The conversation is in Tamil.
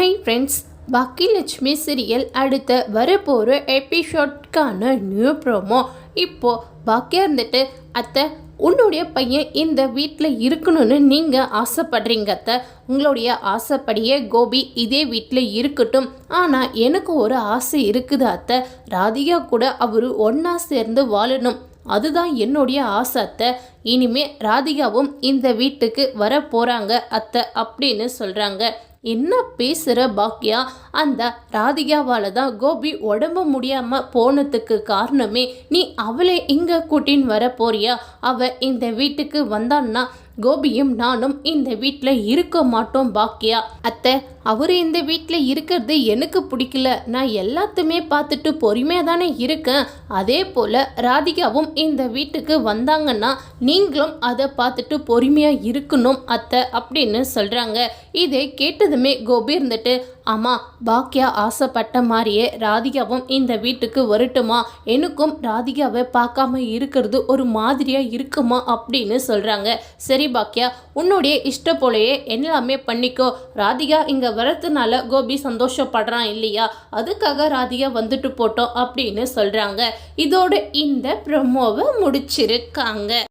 ஹை ஃப்ரெண்ட்ஸ் பாக்கியலட்சுமி சீரியல் அடுத்த வரப்போகிற எபிசோட்கான நியூ ப்ரோமோ இப்போது பாக்கியா இருந்துட்டு அத்தை உன்னுடைய பையன் இந்த வீட்டில் இருக்கணும்னு நீங்கள் ஆசைப்படுறீங்க அத்தை. உங்களுடைய ஆசைப்படியே கோபி இதே வீட்டில் இருக்கட்டும். ஆனால் எனக்கு ஒரு ஆசை இருக்குது அத்தை. ராதிகா கூட அவர் ஒன்றா சேர்ந்து வாழணும். அதுதான் என்னுடைய ஆசை அத்தை. இனிமே ராதிகாவும் இந்த வீட்டுக்கு வர போகிறாங்க அத்தை அப்படின்னு சொல்கிறாங்க என்ன பேசுகிற பாக்கியா அந்த ராதிகாவால் தான் கோபி உடம்பு முடியாமல் போனதுக்கு காரணமே நீ அவளை இங்கே கூட்டின்னு வர போறியா? அவள் இந்த வீட்டுக்கு வந்தான்னா கோபியும் நானும் இந்த வீட்டில் இருக்க மாட்டோம் பாக்கியா அத்தை அவர் இந்த வீட்டில் இருக்கிறது எனக்கு பிடிக்கல. நான் எல்லாத்தையுமே பார்த்துட்டு பொறுமையாக தானே இருக்கேன். அதே போல் ராதிகாவும் இந்த வீட்டுக்கு வந்தாங்கன்னா நீங்களும் அதை பார்த்துட்டு பொறுமையாக இருக்கணும் அத்தை அப்படின்னு சொல்கிறாங்க இதை கேட்டதுமே கோபி இருந்துட்டு ஆமாம் பாக்கியா ஆசைப்பட்ட மாதிரியே ராதிகாவும் இந்த வீட்டுக்கு வரட்டுமா? எனக்கும் ராதிகாவை பார்க்காம இருக்கிறது ஒரு மாதிரியாக இருக்குமா? அப்படின்னு சொல்கிறாங்க சரி பாக்கியா உன்னுடைய இஷ்ட போலயே எல்லாமே பண்ணிக்கோ. ராதிகா இங்கே வரதுனால கோபி சந்தோஷப்படுறான் இல்லையா? அதுக்காக ராதிகா வந்துட்டு போட்டோம் அப்படின்னு சொல்கிறாங்க இதோட இந்த ப்ரமோவை முடிச்சிருக்காங்க.